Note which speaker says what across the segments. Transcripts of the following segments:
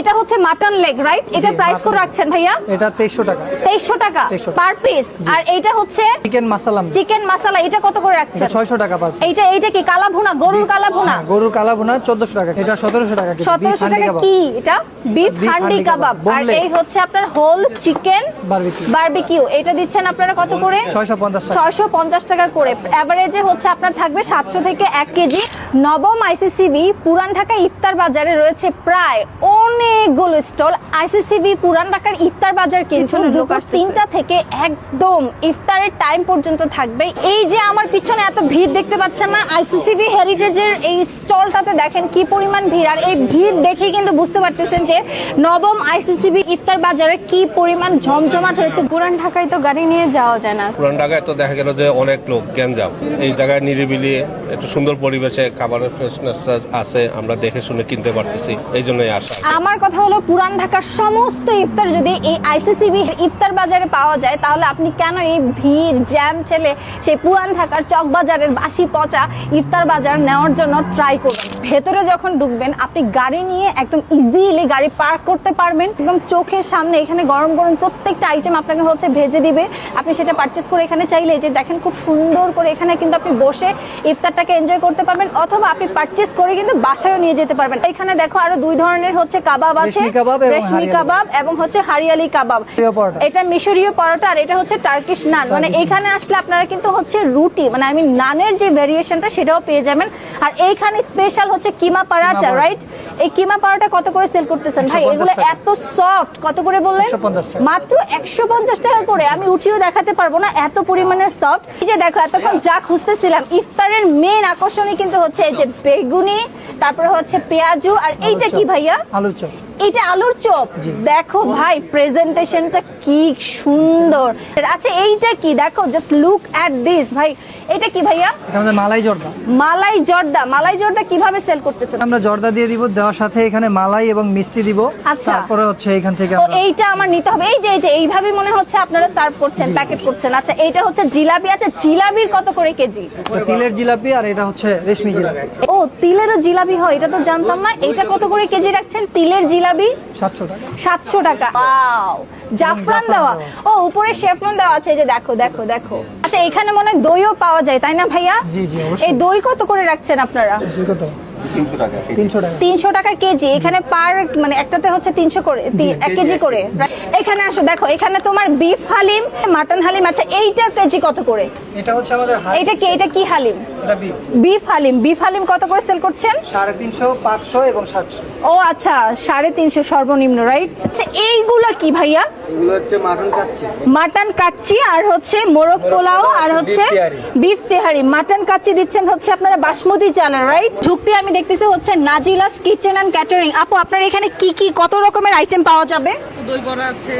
Speaker 1: এটা হচ্ছে mutton leg right এটা প্রাইস
Speaker 2: mutton
Speaker 1: রাখছেন ভাইয়া?
Speaker 2: এটা তেইশশো টাকা। 2300 টাকা।
Speaker 1: পার পিস আর এইটা হচ্ছে
Speaker 2: চিকেন মাসালাম
Speaker 1: চিকেন মশলা এটা কত করে রাখছেন?
Speaker 2: ছয়শো টাকা পার
Speaker 1: এইটা এইটা কি কালা ভুনা গরুর কালা ভুনা?
Speaker 2: হ্যাঁ, গরুর কালা ভুনা চোদ্দশো টাকা এটা সতেরোশো টাকা কেজি। Beef
Speaker 1: সতেরোশো
Speaker 2: হান্ডি
Speaker 1: টাকা কি এটা? বিফ হান্ডি কাবাব আর এই হচ্ছে আপনার হোল চিকেন
Speaker 2: Barbecue।
Speaker 1: বারবিকিউ এটা দিচ্ছেন আপনারা কত করে?
Speaker 2: 650 টাকা।
Speaker 1: ছয়শো পঞ্চাশ টাকা করে। এভারেজে হচ্ছে আপনার থাকবে সাতশো থেকে এক কেজি। নবম আইসিসিবি পুরান ঢাকা ইফতার বাজারে রয়েছে প্রায় অনেকগুলো স্টল আইসিসিবি পুরান ঢাকার ইফতার বাজার কিন্তু দুপুর তিনটা থেকে একদম ইফতারের টাইম পর্যন্ত থাকবে। এই যে আমার পিছনে এত ভিড় দেখতে পাচ্ছেন না আইসিসিবি হেরিটেজের এই স্টলটাতে দেখেন কি পরিমাণ ভিড়। আর এই ভিড় দেখে কিন্তু বুঝতে পারতেছেন যে নবম আইসিসিবি ইফতার বাজারে কি পরিমাণ জমজমাট হয়েছে। পুরান ঢাকায় তো গাড়ি নিয়ে যাওয়া যায় না।
Speaker 3: পুরান ঢাকায় তো দেখা গেল যে অনেক লোক গ্যাঞ্জাম। এই জায়গায় নিরিবিলি একটু সুন্দর পরিবেশে খাবারের ফ্রেশনেস আছে আমরা দেখে শুনে কিনতে পারতেছি। এই জন্যই আসা।
Speaker 1: আমার কথা হলো, পুরান ঢাকার সমস্ত ইফতার যদি এই আইসিসিবি ইফতার বাজারে পাওয়া যায়, তাহলে আপনি কেন এই ভিড়, জ্যাম ছেলে, সেই পুরান ঢাকার চক বাজারের বাসি পচা ইফতার বাজার নেওয়ার জন্য ট্রাই করবেন ভেতরে যখন ঢুকবেন, আপনি গাড়ি নিয়ে একদম ইজিলি গাড়ি পার্ক করতে পারবেন। একদম চোখের সামনে এখানে গরম গরম প্রত্যেকটা আইটেম আপনাকে হচ্ছে ভেজে দিবে। আপনি সেটা পারচেস করে এখানে চাইলে যে দেখেন খুব সুন্দর করে এখানে কিন্তু আপনি বসে ইফতারটাকে এনজয় করতে পারবেন, অথবা আপনি পারচেস করে কিন্তু বাসায়ও নিয়ে যেতে পারবেন। এখানে দেখো আরও দুই ধরনের হচ্ছে কাবাব আছে
Speaker 2: রেশমি কাবাব এবং
Speaker 1: হচ্ছে হারিয়ালি কাবাব। এটা মিশরীয় পরোটা আর এটা হচ্ছে টার্কিশ নান মানে এখানে আসলে আপনারা কিন্তু হচ্ছে রুটি মানে আমি নানের যে ভেরিয়েশনটা সেটাও পেয়ে যাবেন। আর এইখানে স্পেশাল হচ্ছে কিমা পরাটা। রাইট এই কিমা পরোটা কত করে সেল করতেছেন? ভাই এগুলো এত সফট কত করে বললেন? মাত্র একশো পঞ্চাশ টাকা করে। আমি উঠিয়েও দেখাতে পারব না এত পরিমাণের সফট এই যে দেখো এতক্ষণ যা খুঁজতেছিলাম ইফতারের মেন আকর্ষণই কিন্তু হচ্ছে এই যে বেগুনি তারপরে হচ্ছে পেঁয়াজু আর এইটা কি ভাইয়া?
Speaker 2: আলুর চপ।
Speaker 1: এটা আলুর চপ? দেখো ভাই প্রেজেন্টেশনটা কি সুন্দর। আচ্ছা এইটা কি? দেখো জাস্ট লুক অ্যাট দিস ভাই। এটা কি ভাইয়া?
Speaker 2: এটা আমাদের মালাই জর্দা।
Speaker 1: মালাই জর্দা। মালাই জর্দা কীভাবে সেল করতেছেন
Speaker 2: আমরা জর্দা দিয়ে দিব দেওয়ার সাথে এখানে মালাই এবং মিষ্টি দিব।
Speaker 1: আচ্ছা।
Speaker 2: তারপরে হচ্ছে এখান থেকে আমরা
Speaker 1: এইটা আমার নিতে হবে। এই যে এই যে এইভাবে মনে হচ্ছে আপনারা সার্ভ করছেন প্যাকেট করছেন। আচ্ছা এইটা হচ্ছে জিলাপি। আচ্ছা জিলাপির কত করে কেজি?
Speaker 2: তিলের জিলাপি আর এটা হচ্ছে রেশমি জিলাপি।
Speaker 1: তিলেরও জিলাপি হয় এটা তো জানতাম না। এটা কত করে কেজি রাখছেন? তিলের জিলাপি?
Speaker 2: সাতশো টাকা।
Speaker 1: সাতশো টাকা। ওয়াও জাফরান দেওয়া। ও উপরে শেফরন দেওয়া আছে যে দেখো দেখো দেখো। আচ্ছা এখানে মনে হয় দইও পাওয়া যায় তাই না ভাইয়া?
Speaker 2: জি, জি, অবশ্যই।
Speaker 1: এই দই কত করে রাখছেন আপনারা?
Speaker 2: দুই কত? তিনশো টাকা
Speaker 1: কেজি। এখানে পার মানে একটাতে হচ্ছে তিনশো করে এক কেজি করে। এখানে আসো দেখো এখানে তোমার বিফ হালিম মাটন হালিম আছে এইটার কেজি কত করে?
Speaker 2: এটা হচ্ছে আমাদের
Speaker 1: এইটা কি এটা কি হালিম?
Speaker 2: এটা বিফ
Speaker 1: হালিম। বিফ হালিম কত করে সেল করছেন?
Speaker 2: সাড়ে তিনশো পাঁচশো এবং সাতশো।
Speaker 1: ও আচ্ছা সাড়ে তিনশো সর্বনিম্ন রাইট আচ্ছা এইগুলো কি ভাইয়া?
Speaker 2: এগুলো হচ্ছে মাটন কাচ্ছি
Speaker 1: মাটন কাচ্চি আর হচ্ছে মোরগ পোলাও আর হচ্ছে বিফ তেহারি। মাটন কাচ্চি দিচ্ছেন হচ্ছে আপনারা বাসমতি চালের রাইট ঢুকতে আমি দেখতেছি হচ্ছে নাজিলাস কিচেন এন্ড ক্যাটারিং আপু আপনার এখানে কি কি কত রকমের আইটেম পাওয়া যাবে?
Speaker 4: দই বড়া আছে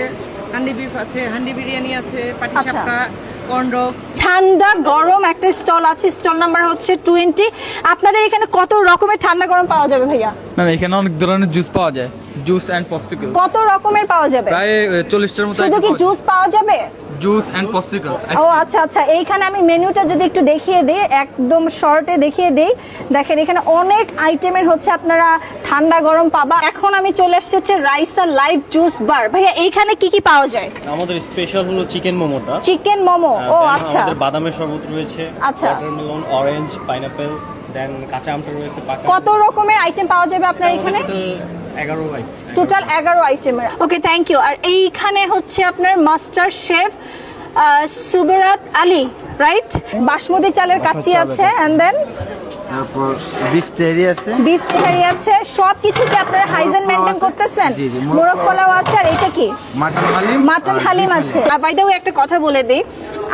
Speaker 4: হান্ডি বিফ আছে হান্ডি বিরিয়ানি আছে পাটি
Speaker 1: আচ্ছা।
Speaker 4: সাপটা
Speaker 1: ঠান্ডা গরম একটা স্টল আছে স্টল নাম্বার হচ্ছে টোয়েন্টি। আপনাদের এখানে কত রকমের ঠান্ডা গরম পাওয়া যাবে ভাইয়া?
Speaker 5: না এখানে অনেক ধরনের জুস পাওয়া যায়। জুস অ্যান্ড পপসিকল
Speaker 1: কত রকমের পাওয়া যাবে?
Speaker 5: প্রায় চল্লিশটার মতো
Speaker 1: শুধু কি জুস পাওয়া যাবে?
Speaker 5: জুস অ্যান্ড পপসিকল
Speaker 1: ও আচ্ছা আচ্ছা এইখানে আমি মেনুটা যদি একটু দেখিয়ে দিই একদম শর্টে দেখিয়ে দিই। দেখেন এখানে অনেক আইটেমের হচ্ছে আপনারা ঠান্ডা গরম পাবা। এখন আমি চলে আসছি হচ্ছে রাইসা লাইভ জুস বার। ভাইয়া এইখানে কি কি পাওয়া যায়?
Speaker 6: আমাদের স্পেশাল হলো চিকেন মোমোটা
Speaker 1: চিকেন মোমো ও আচ্ছা।
Speaker 6: আমাদের বাদামের শরবত রয়েছে
Speaker 1: আচ্ছা।
Speaker 6: ওয়াটারমেলন অরেঞ্জ পাইনাপেল দেন কাঁচা আমটা রয়েছে
Speaker 1: কত রকমের আইটেম পাওয়া যাবে আপনার এখানে?
Speaker 6: এগারো বাই
Speaker 1: টোটাল এগারো আইটেমের ওকে থ্যাংক ইউ আর এইখানে হচ্ছে আপনার master chef Subrat Ali right basmati চালের কাচ্চি আছে এন্ড দেন
Speaker 7: তারপর বিফ তেহারি আছে।
Speaker 1: বিফ তেহারি আছে সব কিছু কি আপনারা হাইজেন মেনটেন
Speaker 7: আছে।
Speaker 1: করতেছেন।
Speaker 7: মোরগ পোলাও
Speaker 1: আছে আর এটা কি?
Speaker 7: মাটন হালিম
Speaker 1: মাটন হালিম আছে। আর বাই দ্য একটা কথা বলে দিই।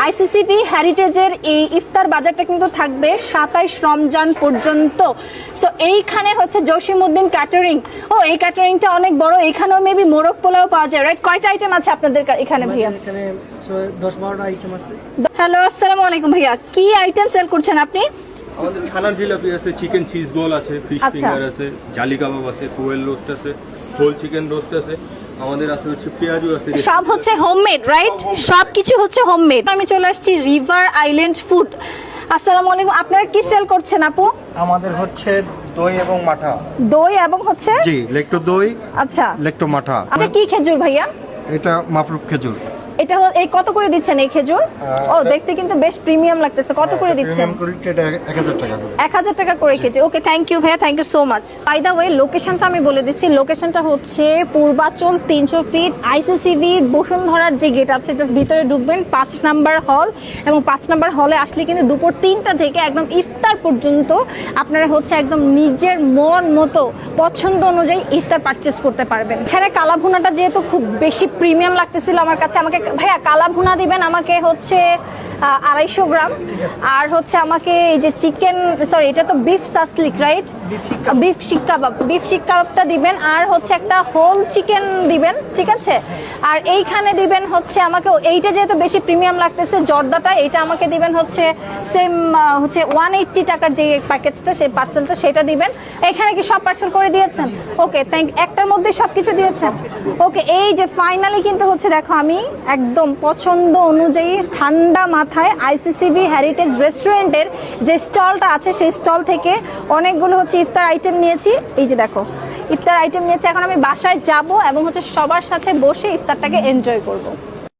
Speaker 1: আইসিসিপি হেরিটেজের এই ইফতার বাজারটা কিন্তু থাকবে সাতাইশ রমজান পর্যন্ত। সো এইখানে হচ্ছে জসিমউদ্দিন ক্যাটারিং ও এই ক্যাটারিংটা অনেক বড়। এখানেও মেবি মোরগ পোলাও পাওয়া যায় রাইট কয়টা আইটেম আছে আপনাদের এখানে ভাইয়া?
Speaker 2: এখানে আইটেম আছে।
Speaker 1: হ্যালো আসসালামু আলাইকুম ভাইয়া। কি আইটেম সেল করছেন আপনি?
Speaker 8: আমাদের ছানার জিলাপি আছে চিকেন চিজ গোল আছে ফিশ
Speaker 1: আচ্ছা।
Speaker 8: ফিঙ্গার আছে জালি কাবাব আছে কোয়েল রোস্ট আছে হোল চিকেন রোস্ট আছে আমাদের আছে হচ্ছে পেঁয়াজু আছে।
Speaker 1: সব হচ্ছে হোমমেড রাইট সব কিছু হচ্ছে হোমমেড আমি চলে আসছি রিভার আইল্যান্ড ফুড আসসালামু আলাইকুম আপনারা কি সেল করছেন আপু?
Speaker 2: আমাদের হচ্ছে
Speaker 7: দই এবং মাঠা।
Speaker 1: দই এবং হচ্ছে?
Speaker 7: জি লেকটো দই
Speaker 1: আচ্ছা।
Speaker 7: লেকটো মাঠা।
Speaker 1: আচ্ছা কি খেজুর ভাইয়া?
Speaker 7: এটা মাফরুক খেজুর।
Speaker 1: এটা হ- এই কত করে দিচ্ছেন এই খেজুর? ও দেখতে কিন্তু বেশ প্রিমিয়াম লাগতেছে। কত করে দিচ্ছেন
Speaker 7: প্রিমিয়াম কোয়ালিটি এটা এক হাজার টাকা করে।
Speaker 1: এক হাজার টাকা করে কেজি। ওকে থ্যাংক ইউ ভাইয়া thank you so much by the way লোকেশনটা আমি বলে দিচ্ছি। লোকেশনটা হচ্ছে পূর্বাচল তিনশো ফিট আইসিসিবি বসুন্ধরার যে গেট আছে জাস্ট ভিতরে ঢুকবেন পাঁচ নাম্বার হল এবং পাঁচ নাম্বার হলে আসলে কিন্তু দুপুর তিনটা থেকে একদম ইফতার পর্যন্ত আপনারা হচ্ছে একদম নিজের মন মতো পছন্দ অনুযায়ী ইফতার পারচেস করতে পারবেন। এখানে কালা ভুনাটা যেহেতু খুব বেশি প্রিমিয়াম লাগতেছিল আমার কাছে আমাকে ভাইয়া কালা ভুনা দিবেন আমাকে হচ্ছে আড়াইশো গ্রাম। আর হচ্ছে আমাকে এই যে চিকেন সরি এটা তো বিফ সাসলিক রাইট বিফ শিক কাবাব। বিফ শিক কাবাবটা দিবেন আর হচ্ছে একটা হোল চিকেন দিবেন ঠিক আছে? আর এইখানে দিবেন হচ্ছে আমাকে এইটা যেহেতু বেশি প্রিমিয়াম লাগতেছে জর্দাটা এটা আমাকে দিবেন হচ্ছে সেম হচ্ছে ওয়ান এইট্টি টাকার যে প্যাকেজটা সেই পার্সেলটা সেটা দিবেন। এখানে কি সব পার্সেল করে দিয়েছেন? ওকে থ্যাংক একটার মধ্যে সব কিছু দিয়েছেন ওকে এই যে ফাইনালি কিন্তু হচ্ছে দেখো আমি একদম পছন্দ অনুযায়ী ঠান্ডা মাথায় আইসিসিবি হেরিটেজ রেস্টুরেন্টের যে স্টলটা আছে, সেই স্টল থেকে অনেকগুলো হচ্ছে ইফতার আইটেম নিয়েছি। এই যে দেখো, ইফতার আইটেম নিয়েছি। এখন আমি বাসায় যাব এবং হচ্ছে সবার সাথে বসে ইফতারটাকে এনজয় করব।